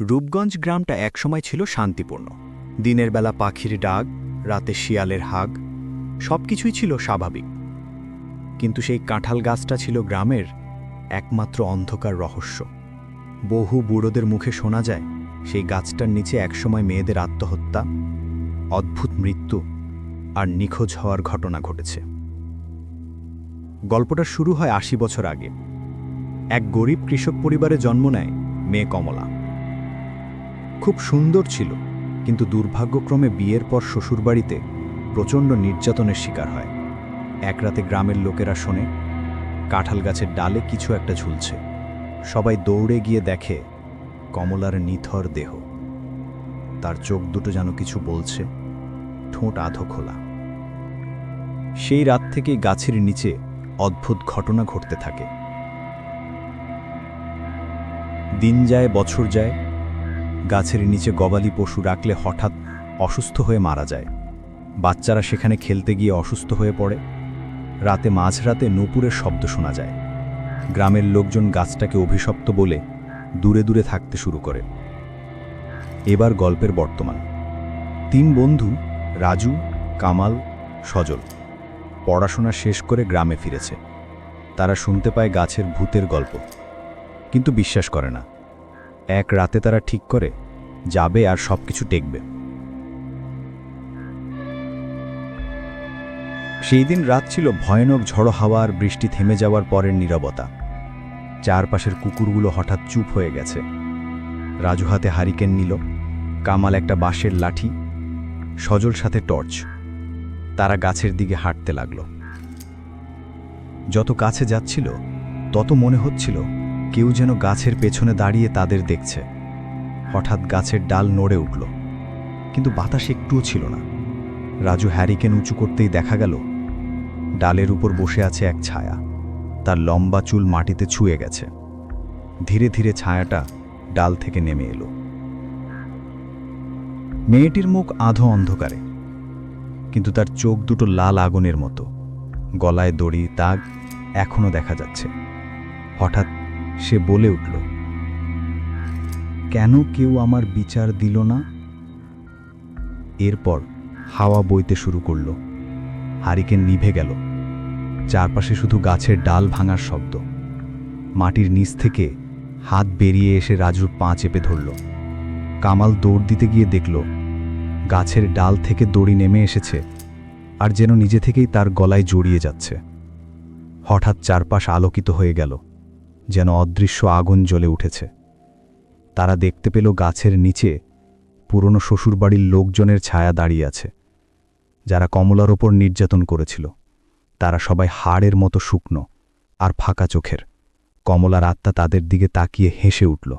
রূপগঞ্জ গ্রামটা একসময় ছিল শান্তিপূর্ণ। দিনের বেলা পাখির ডাক, রাতে শিয়ালের হাগ, সবকিছুই ছিল স্বাভাবিক। কিন্তু সেই কাঁঠাল গাছটা ছিল গ্রামের একমাত্র অন্ধকার রহস্য। বহু বুড়োদের মুখে শোনা যায়, সেই গাছটার নিচে একসময় মেয়েদের আত্মহত্যা, অদ্ভুত মৃত্যু আর নিখোঁজ হওয়ার ঘটনা ঘটেছে। গল্পটা শুরু হয় আশি বছর আগে। এক গরিব কৃষক পরিবারে জন্ম নেয়, মেয়ে কমলা। খুব সুন্দর ছিল, কিন্তু দুর্ভাগ্যক্রমে বিয়ের পর শ্বশুরবাড়িতে প্রচণ্ড নির্যাতনের শিকার হয়। এক রাতে গ্রামের লোকেরা শোনে, কাঁঠাল গাছের ডালে কিছু একটা ঝুলছে। সবাই দৌড়ে গিয়ে দেখে কমলার নিথর দেহ। তার চোখ দুটো যেন কিছু বলছে, ঠোঁট আধো খোলা। সেই রাত থেকেই গাছের নিচে অদ্ভুত ঘটনা ঘটতে থাকে। দিন যায়, বছর যায় গাছের নিচে গবাদি পশু রাখলে হঠাৎ অসুস্থ হয়ে মারা যায়। বাচ্চারা সেখানে খেলতে গিয়ে অসুস্থ হয়ে পড়ে। রাতে মাঝরাতে নূপুরের শব্দ শোনা যায়। গ্রামের লোকজন গাছটাকে অভিশপ্ত বলে দূরে দূরে থাকতে শুরু করে। এবার গল্পের বর্তমান। তিন বন্ধু, রাজু, কামাল, সজল। পড়াশোনা শেষ করে গ্রামে ফিরেছে। তারা শুনতে পায় গাছের ভূতের গল্প। কিন্তু বিশ্বাস করে না। এক রাতে তারা ঠিক করে যাবে আর সব কিছু টেকবে সেই দিন রাত ছিল ভয়ানক ঝড়ো হাওয়ার বৃষ্টি থেমে যাওয়ার পরের নীরবতা। চারপাশের কুকুরগুলো হঠাৎ চুপ হয়ে গেছে। রাজু হাতে হারিকেন নিল, কামাল একটা বাঁশের লাঠি, সজল সাথে টর্চ। তারা গাছের দিকে হাঁটতে লাগল। যত কাছে যাচ্ছিল, তত মনে হচ্ছিল কেউ যেন গাছের পেছনে দাঁড়িয়ে তাদের দেখছে। হঠাৎ গাছের ডাল নড়ে উঠল, কিন্তু বাতাস একটুও ছিল না। রাজু হ্যারিকেন উঁচু করতেই দেখা গেল, ডালের উপর বসে আছে এক ছায়া। তার লম্বা চুল মাটিতে ছুঁয়ে গেছে। ধীরে ধীরে ছায়াটা ডাল থেকে নেমে এলো। মেয়েটির মুখ আধো অন্ধকারে, কিন্তু তার চোখ দুটো লাল আগুনের মতো। গলায় দড়ি, দাগ এখনও দেখা যাচ্ছে। হঠাৎ সে বলে উঠল, কেন কেউ আমার বিচার দিল না? এরপর হাওয়া বইতে শুরু করল। হারিকেন নিভে গেল। চারপাশে শুধু গাছের ডাল ভাঙার শব্দ। মাটির নিচ থেকে হাত বেরিয়ে এসে রাজুর পা চেপে ধরল। কামাল দৌড় দিতে গিয়ে দেখল, গাছের ডাল থেকে দড়ি নেমে এসেছে আর যেন নিজে থেকেই তার গলায় জড়িয়ে যাচ্ছে। হঠাৎ চারপাশ আলোকিত হয়ে গেল। যেন অদৃশ্য আগুন জ্বলে উঠেছে। তারা দেখতে পেল গাছের নিচে পুরনো শ্বশুরবাড়ির লোকজনের ছায়া দাঁড়িয়ে আছে, যারা কমলার ওপর নির্যাতন করেছিল। তারা সবাই হাড়ের মতো শুকনো আর ফাঁকা চোখের। কমলার আত্মা তাদের দিকে তাকিয়ে হেসে উঠল।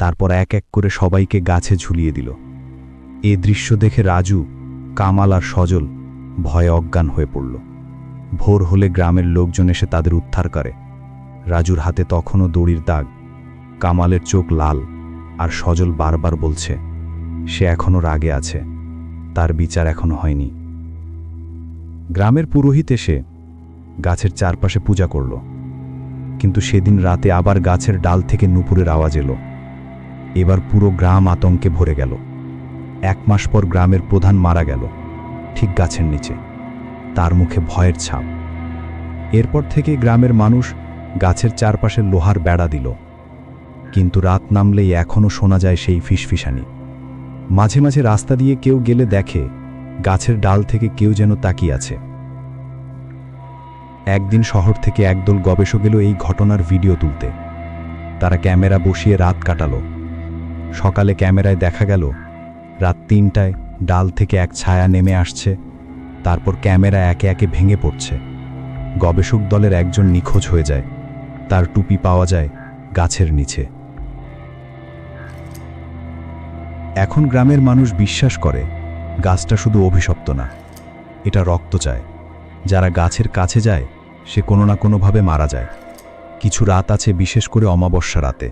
তারপর এক এক করে সবাইকে গাছে ঝুলিয়ে দিল। এ দৃশ্য দেখে রাজু, কামাল আর সজল ভয়ে অজ্ঞান হয়ে পড়ল। ভোর হলে গ্রামের লোকজন এসে তাদের উদ্ধার করে। রাজুর হাতে তখনও দড়ির দাগ, কামালের চোখ লাল আর সজল বারবার বলছে, সে এখনও রাগে আছে, তার বিচার এখনও হয়নি। গ্রামের পুরোহিত এসে গাছের চারপাশে পূজা করল, কিন্তু সেদিন রাতে আবার গাছের ডাল থেকে নুপুরের আওয়াজ এলো। এবার পুরো গ্রাম আতঙ্কে ভরে গেল। এক মাস পর গ্রামের প্রধান মারা গেল, ঠিক গাছের নিচে, তার মুখে ভয়ের ছাপ। এরপর থেকে গ্রামের মানুষ গাছের চারপাশে লোহার বেড়া দিল। কিন্তু রাত নামলেই এখনও শোনা যায় সেই ফিসফিসানি। মাঝে মাঝে রাস্তা দিয়ে কেউ গেলে দেখে গাছের ডাল থেকে কেউ যেন তাকিয়ে আছে। একদিন শহর থেকে একদল গবেষক এলো এই ঘটনার ভিডিও তুলতে। তারা ক্যামেরা বসিয়ে রাত কাটালো। সকালে ক্যামেরায় দেখা গেল, রাত তিনটায় ডাল থেকে এক ছায়া নেমে আসছে, তারপর ক্যামেরা একে একে ভেঙে পড়ছে। গবেষক দলের একজন নিখোঁজ হয়ে যায়। তার টুপি পাওয়া যায় গাছের নিচে। এখন গ্রামের মানুষ বিশ্বাস করে, গাছটা শুধু অভিশপ্ত না, এটা রক্ত চায়। যারা গাছের কাছে যায়, সে কোনো না কোনোভাবে মারা যায়। কিছু রাত আছে বিশেষ করে অমাবস্যা রাতে,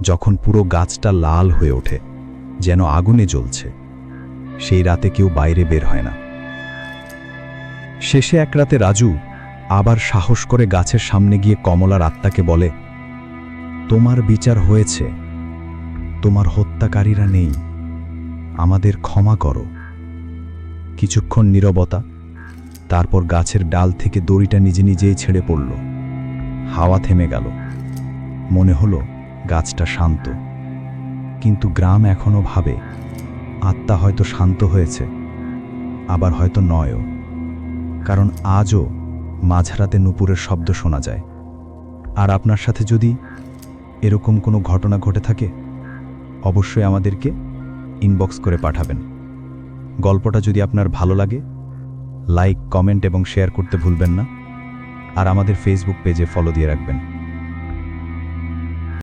যখন পুরো গাছটা লাল হয়ে ওঠে, যেন আগুনে জ্বলছে। সেই রাতে কেউ বাইরে বের হয় না। শেষে এক রাতে রাজু আবার সাহস করে গাছের সামনে গিয়ে কমলার আত্মাকে বলে, তোমার বিচার হয়েছে। তোমার হত্যাকারীরা নেই। আমাদের ক্ষমা করো। কিছুক্ষণ নীরবতা, তারপর গাছের ডাল থেকে দড়িটা নিজে নিজেই ছেড়ে পড়ল। হাওয়া থেমে গেল। মনে হলো গাছটা শান্ত। কিন্তু গ্রাম এখনও ভাবে, আত্মা হয়তো শান্ত হয়েছে, আবার হয়তো নয়ও। কারণ আজও মাঝরাতে নুপুরের শব্দ শোনা যায়। আর আপনার সাথে যদি এরকম কোনো ঘটনা ঘটে থাকে, অবশ্যই আমাদেরকে ইনবক্স করে পাঠাবেন। গল্পটা যদি আপনার ভালো লাগে লাইক কমেন্ট এবং শেয়ার করতে ভুলবেন না। আর আমাদের ফেসবুক পেজে ফলো দিয়ে রাখবেন।